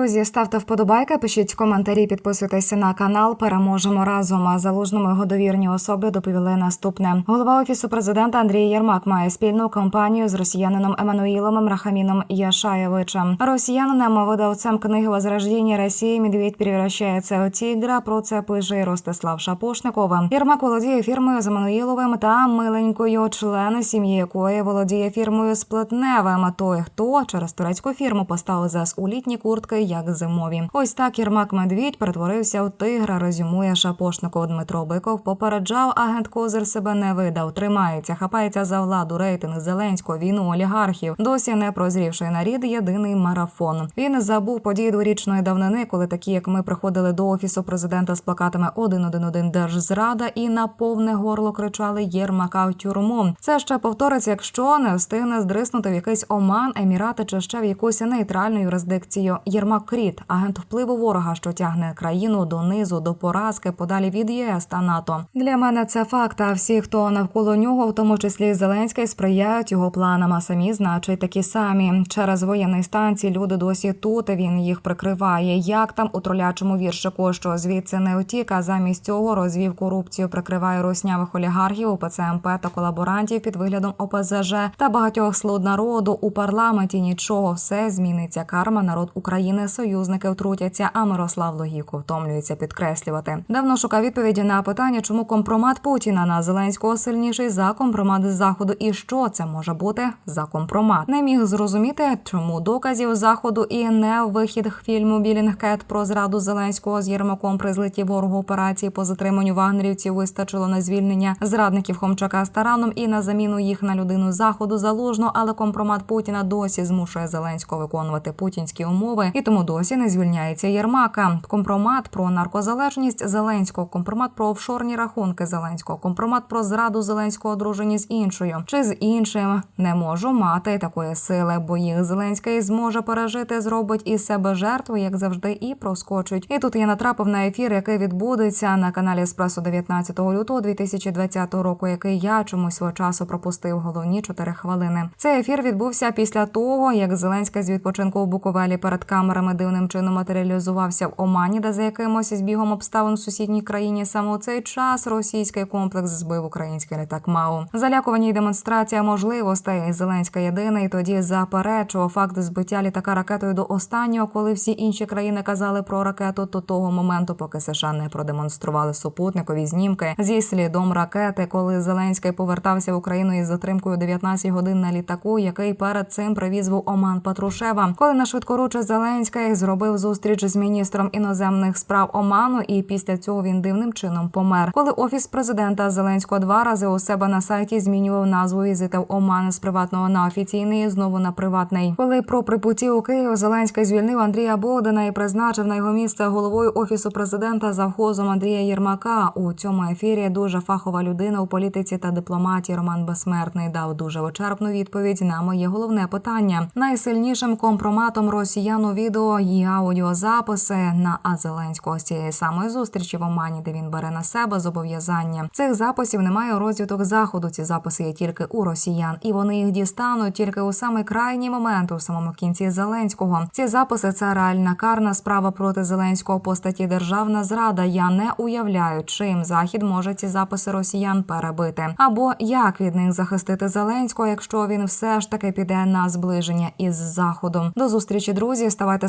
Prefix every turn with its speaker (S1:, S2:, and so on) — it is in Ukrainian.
S1: Друзі, ставте вподобайки, пишіть коментарі, підписуйтесь на канал. Переможемо разом. А залужному його довірні особи доповіли наступне. Голова офісу президента Андрій Єрмак має спільну кампанію з росіянином Еммануїлом Рахаміном Яшаєвичем. Росіянинам видавцем книги «Возрождение Росії Медведь перевращається у тігра. Про це пише Ростислав Шапошников. Єрмак володіє фірмою з Еммануїловим та миленькою, члени сім'ї якої володіє фірмою Сплетневим. Той, хто через турецьку фірму поставив ЗСУ літні куртки, як зимові. Ось так Єрмак Медвідь перетворився у тигра. Резюмує Шапошников Дмитро Биков. Попереджав агент Козир себе не видав. Тримається, хапається за владу рейтинг Зеленського, війну олігархів. Досі не прозрівший нарід. Єдиний марафон. Він забув події дворічної давнини, коли такі, як ми, приходили до офісу президента з плакатами «111 Держзрада і на повне горло кричали Єрмака в тюрму. Це ще повториться, якщо не встигне здриснути в якийсь Оман, Емірати чи ще в якусь нейтральну юрисдикцію. Єрмак Кріт, агент впливу ворога, що тягне країну донизу до поразки подалі від ЄС та НАТО. Для мене це факт. А всі, хто навколо нього, в тому числі Зеленський, сприяють його планам. А самі значить такі самі. Через воєнний стан ці люди досі тут. Він їх прикриває. Як там у тролячому віршику, що звідси не утік, а замість цього розвів корупцію, прикриває руснявих олігархів, УПЦ МП та колаборантів під виглядом ОПЗЖ та багатьох слуг народу у парламенті. Нічого все зміниться. Карма народ України, союзники втрутяться. А Мирослав логіку втомлюється підкреслювати. Давно шукав відповіді на питання, чому компромат Путіна на Зеленського сильніший за компромат заходу, і що це може бути за компромат. Не міг зрозуміти, чому доказів заходу і не вихід фільму Білінгкет про зраду Зеленського з Єрмаком при злиті ворогу операції по затриманню вагнерівців вистачило на звільнення зрадників Хомчака з Тараном і на заміну їх на людину заходу залужно, але компромат Путіна досі змушує Зеленського виконувати путінські умови, і тому досі не звільняється Єрмака. Компромат про наркозалежність Зеленського, компромат про офшорні рахунки Зеленського, компромат про зраду Зеленського одружені з іншою чи з іншим. Не можу мати такої сили, бо їх Зеленський зможе пережити, зробить із себе жертву, як завжди, і проскочить. І тут я натрапив на ефір, який відбудеться на каналі Еспресо 19 лютого 2020 року, який я чомусь свого часу пропустив головні 4 хвилини. Цей ефір відбувся після того, як Зеленський з відпочинку у Буковелі перед камерами дивним чином матеріалізувався в Омані, де за якимось збігом обставин в сусідній країні саме у цей час російський комплекс збив український літак МАУ. Залякування демонстрація можливостей. Зеленська єдиний тоді заперечував факт збиття літака ракетою до останнього, коли всі інші країни казали про ракету до того моменту, поки США не продемонстрували супутникові знімки зі слідом ракети, коли Зеленський повертався в Україну із затримкою 19 годин на літаку, який перед цим привіз в Оман Патрушева. Коли на швидкоруче Зеленський зробив зустріч з міністром іноземних справ Оману, і після цього він дивним чином помер. Коли офіс президента Зеленського два рази у себе на сайті змінював назву візита в Оман з приватного на офіційний, знову на приватний. Коли про прибуття у Київ Зеленський звільнив Андрія Богдана і призначив на його місце головою офісу президента завхозом Андрія Єрмака. У цьому ефірі дуже фахова людина у політиці та дипломатії Роман Безсмертний дав дуже вичерпну відповідь на моє головне питання. Найсильнішим компроматом росіян у відео і аудіозаписи на А Зеленського з цієї самої зустрічі в Омані, де він бере на себе зобов'язання. Цих записів немає у розвиток заходу. Ці записи є тільки у росіян, і вони їх дістануть тільки у самий крайній момент, у самому кінці Зеленського. Ці записи це реальна карна справа проти Зеленського по статті державна зрада. Я не уявляю, чим захід може ці записи росіян перебити, або як від них захистити Зеленського, якщо він все ж таки піде на зближення із заходом. До зустрічі, друзі. Ставайте